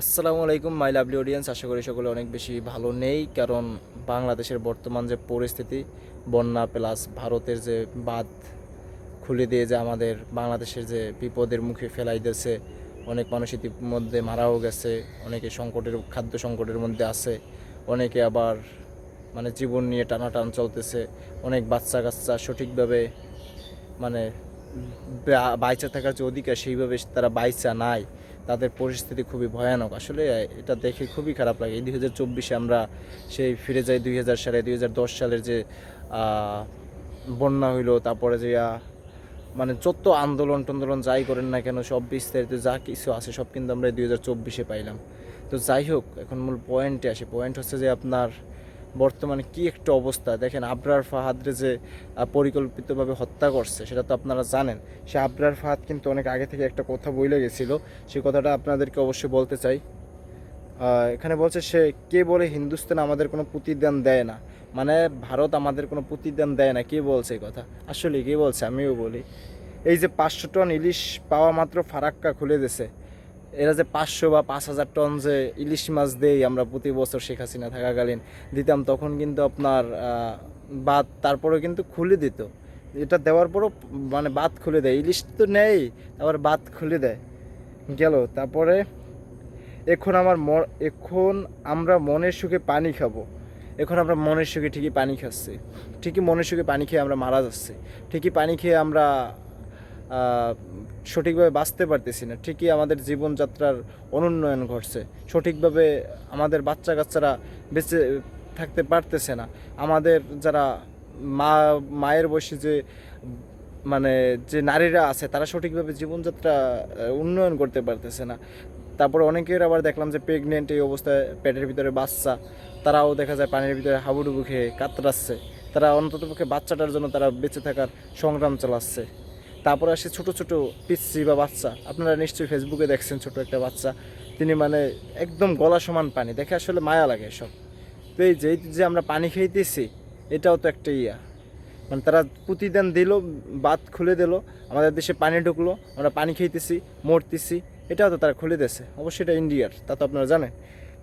আসসালামু আলাইকুম my lovely audience আশা করি সকলে অনেক বেশি ভালো নেই, কারণ বাংলাদেশের বর্তমান যে পরিস্থিতি, বন্যা প্লাস ভারতের যে বাদ খুলে দিয়ে যে আমাদের বাংলাদেশের যে বিপদের মুখে ফেলাই দিয়েছে, অনেক মানুষ ইতিমধ্যে মারাও গেছে, অনেকে সংকটের, খাদ্য সংকটের মধ্যে আছে, অনেকে আবার মানে জীবন নিয়ে টানাটান চলতেছে, অনেক বাচ্চা কাচ্চা সঠিকভাবে মানে বাইচা থাকার যে অধিকার সেইভাবে তারা বাইচা নাই। তাদের পরিস্থিতি খুবই ভয়ানক। আসলে এটা দেখে খুবই খারাপ লাগে। এই দুই হাজার চব্বিশে আমরা সেই ফিরে যাই দুই হাজার সালে, দুই হাজার দশ সালের যে বন্যা হইল, তারপরে যে মানে যত আন্দোলন টন্দোলন যাই করেন না কেন, সব বিস্তারিত যা কিছু আছে, সব কিন্তু আমরা দুই হাজার চব্বিশে পাইলাম। তো যাই হোক, এখন মূল পয়েন্টে আসে। পয়েন্ট হচ্ছে যে আপনার বর্তমানে কি একটা অবস্থা? দেখেন আবরার ফাহাদরে যে পরিকল্পিতভাবে হত্যা করছে, সেটা তো আপনারা জানেন। সে আবরার ফাহাদ কিন্তু অনেক আগে থেকে একটা কথা বলে গেছিল। সেই কথাটা আপনাদেরকে অবশ্যই বলতে চাই। এখানে বলছে সে, কে বলে হিন্দুস্তান আমাদের কোনো প্রতিদান দেয় না? মানে ভারত আমাদের কোনো প্রতিদান দেয় না। কে বলছে এই কথা? আসলে কে বলছে? আমিও বলি। এই যে পাঁচশো টন ইলিশ পাওয়া মাত্র ফারাক্কা খুলে দিছে এরা যে পাঁচশো বা পাঁচ হাজার টন যে ইলিশ মাছ দেই আমরা প্রতি বছর শেখ হাসিনা থাকাকালীন, দিতাম তখন কিন্তু আপনার বাদ তারপরেও কিন্তু খুলে দিত। এটা দেওয়ার পরও মানে বাদ খুলে দেয়। ইলিশ তো নেই, আবার বাদ খুলে দেয়। গেল। তারপরে এখন আমার এখন আমরা মনের সুখে পানি খাব। এখন আমরা মনের সুখে ঠিকই পানি খাচ্ছি। ঠিকই মনের সুখে পানি খেয়ে আমরা মারা যাচ্ছি। ঠিকই পানি খেয়ে আমরা সঠিকভাবে বাঁচতে পারতেছি না। ঠিকই আমাদের জীবনযাত্রার অনুন্নয়ন ঘটছে। সঠিকভাবে আমাদের বাচ্চা কাচ্চারা বেঁচে থাকতে পারতেছে না। আমাদের যারা মা, মায়ের বয়সী যে মানে যে নারীরা আছে, তারা সঠিকভাবে জীবনযাত্রা উন্নয়ন করতে পারতেছে না। তারপরে অনেকের আবার দেখলাম যে প্রেগনেন্ট এই অবস্থায় পেটের ভিতরে বাচ্চা, তারাও দেখা যায় পানির ভিতরে হাবুডুবু খেয়ে কাতরাচ্ছে। তারা অন্ততপক্ষে বাচ্চাটার জন্য তারা বেঁচে থাকার সংগ্রাম চালাচ্ছে। তারপরে আসে ছোট ছোট পিচ্ছি বা বাচ্চা। আপনারা নিশ্চয়ই ফেসবুকে দেখছেন ছোট একটা বাচ্চা। তিনি মানে একদম গলা সমান পানি। দেখে আসলে মায়া লাগে সব। তো এই যে যে আমরা পানি খাইতেছি, এটাও তো একটা ইয়া। মানে তারা প্রতিদান দিল বাদ খুলে দিল, আমাদের দেশে পানি ঢুকলো, আমরা পানি খাইতেছি, মরতেছি, এটাও তো তারা খুলে দিয়েছে। অবশ্যই এটা ইন্ডিয়ার, তা তো আপনারা জানেন।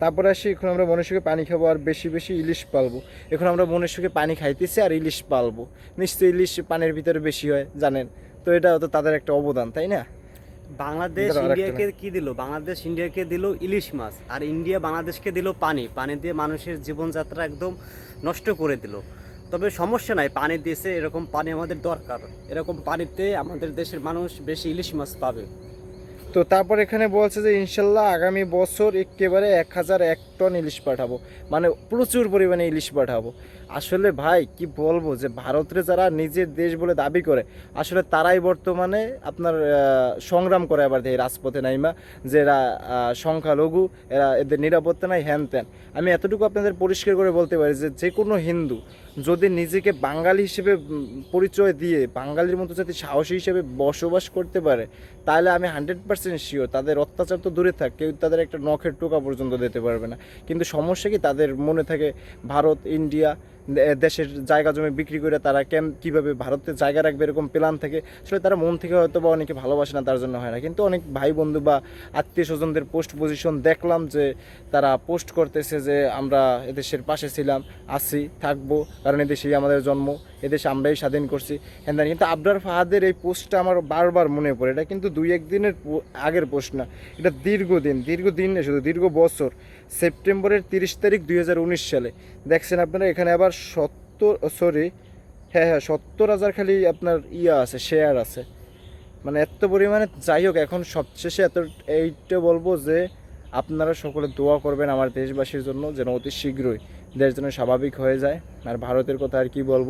তারপরে আসি, এখন আমরা সুখে পানি খাব আর বেশি বেশি ইলিশ পালবো। এখন আমরা সুখে পানি খাইতেছি আর ইলিশ পালবো। নিশ্চয়ই ইলিশ পানির ভিতরে বেশি হয়, জানেন। তো এটা তো তাদের একটা অবদান তাই না? বাংলাদেশ ইন্ডিয়াকে কি দিল? বাংলাদেশ ইন্ডিয়াকে দিল ইলিশ মাছ আর ইন্ডিয়া বাংলাদেশকে দিল পানি। পানি দিয়ে মানুষের জীবনযাত্রা একদম নষ্ট করে দিল। তবে সমস্যা নাই পানি দিয়েছে এরকম পানি আমাদের দরকার। এরকম পানিতে আমাদের দেশের মানুষ বেশি ইলিশ মাছ পাবে। তো তারপর এখানে বলছে যে, ইনশাল্লাহ আগামী বছর একেবারে এক হাজার এক টন ইলিশ পাঠাবো। মানে প্রচুর পরিমাণে ইলিশ পাঠাবো। আসলে ভাই, কি বলব যে ভারতের যারা নিজের দেশ বলে দাবি করে, আসলে তারাই বর্তমানে আপনার সংগ্রাম করে আবার এই রাজপথে নাইমা, যে এরা সংখ্যালঘু, এরা এদের নিরাপত্তা নাই, হ্যান ত্যান। আমি এতটুকু আপনাদের পরিষ্কার করে বলতে পারি যে যে কোনো হিন্দু যদি নিজেকে বাঙালি হিসেবে পরিচয় দিয়ে, বাঙালির মতো যাতে সাহসী হিসেবে বসবাস করতে পারে, তাহলে আমি হান্ড্রেড পার্সেন্ট শিওর, তাদের অত্যাচার তো দূরে থাক, কেউ তাদের একটা নখের টোকা পর্যন্ত দিতে পারবে না। কিন্তু সমস্যা কি? তাদের মনে থাকে ভারত, ইন্ডিয়া দেশের জায়গা জমি বিক্রি করে তারা কেম, কীভাবে ভারতে জায়গা রাখবে এরকম প্ল্যান থাকে, আসলে তারা মন থেকে হয়তো বা অনেকে ভালোবাসে না, তার জন্য হয় না। কিন্তু অনেক ভাই বন্ধু বা আত্মীয় স্বজনদের পোস্ট পজিশন দেখলাম যে তারা পোস্ট করতেছে যে আমরা এদেশের পাশে ছিলাম, আছি, থাকব, কারণ এদেশেই আমাদের জন্ম, এদেশে আমরাই স্বাধীন করছি হ্যাঁ কিন্তু আবরার ফাহাদের এই পোস্টটা আমার বারবার মনে পড়ে। এটা কিন্তু দুই একদিনের আগের পোস্ট না, এটা দীর্ঘদিন দীর্ঘদিন শুধু দীর্ঘ বছর। সেপ্টেম্বরের তিরিশ তারিখ দুই হাজার উনিশ সালে। দেখছেন আপনারা, এখানে আবার সত্তর সরি হ্যাঁ হ্যাঁ সত্তর হাজার খালি আপনার ইয়া আছে শেয়ার আছে। মানে এত পরিমাণে, যাই হোক, এখন সবশেষে এত, এইটা বলব যে, আপনারা সকলে দোয়া করবেন আমার দেশবাসীর জন্য যেন অতি শীঘ্রই দেশ যেন স্বাভাবিক হয়ে যায়। আর ভারতের কথা আর কি বলব?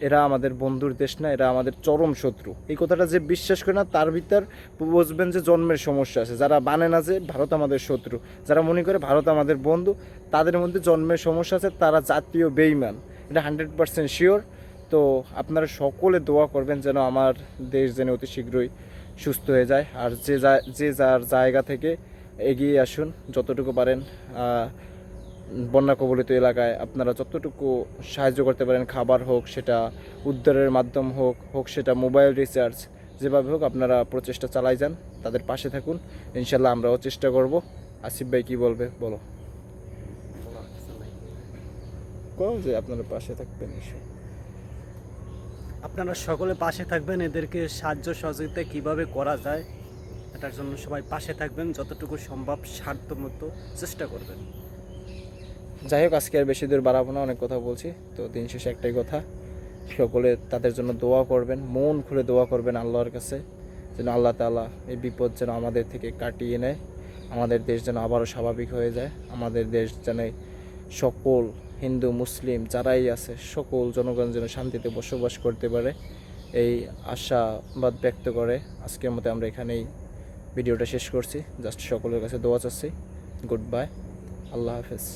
এরা আমাদের বন্ধুর দেশ না, এরা আমাদের চরম শত্রু। এই কথাটা যে বিশ্বাস করে না, তার ভিতর বুঝবেন যে জন্মের সমস্যা আছে। যারা বানে না যে ভারত আমাদের শত্রু, যারা মনে করে ভারত আমাদের বন্ধু, তাদের মধ্যে জন্মের সমস্যা আছে, তারা জাতীয় বেইমান। এটা হান্ড্রেড পার্সেন্ট শিওর তো আপনারা সকলে দোয়া করবেন যেন আমার দেশ যেন অতি শীঘ্রই সুস্থ হয়ে যায়। আর যে যা- যার জায়গা থেকে এগিয়ে আসুন, যতটুকু পারেন বন্যা কবলিত এলাকায় আপনারা যতটুকু সাহায্য করতে পারেন, খাবার হোক সেটা উদ্ধারের মাধ্যম হোক হোক সেটা মোবাইল রিচার্জ, যেভাবে হোক আপনারা প্রচেষ্টা চালাই যান, তাদের পাশে থাকুন। ইনশাল্লাহ আমরাও চেষ্টা করব। আসিফ ভাই কি বলবে? বলো। যে আপনারা পাশে থাকবেন আপনারা সকলে পাশে থাকবেন, এদেরকে সাহায্য সহযোগিতা কীভাবে করা যায়, এটার জন্য সবাই পাশে থাকবেন, যতটুকু সম্ভব সাধ্য মতো চেষ্টা করবেন। যাই হোক, আজকে আর বেশি দূর বাড়াবো না, অনেক কথা বলছি। তো দিন শেষে একটাই কথা, সকলে তাদের জন্য দোয়া করবেন, মন খুলে দোয়া করবেন আল্লাহর কাছে, যেন আল্লাহ তাআলা এই বিপদ যেন আমাদের থেকে কাটিয়ে নেয়, আমাদের দেশ যেন আবারও স্বাভাবিক হয়ে যায়, আমাদের দেশ যেন সকল হিন্দু, মুসলিম যারাই আছে, সকল জনগণ যেন শান্তিতে বসবাস করতে পারে, এই আশাবাদ ব্যক্ত করে আজকের মতো আমরা এখানেই ভিডিওটা শেষ করছি। জাস্ট সকলের কাছে দোয়া চাচ্ছি। Good bye. আল্লাহ হাফেজ।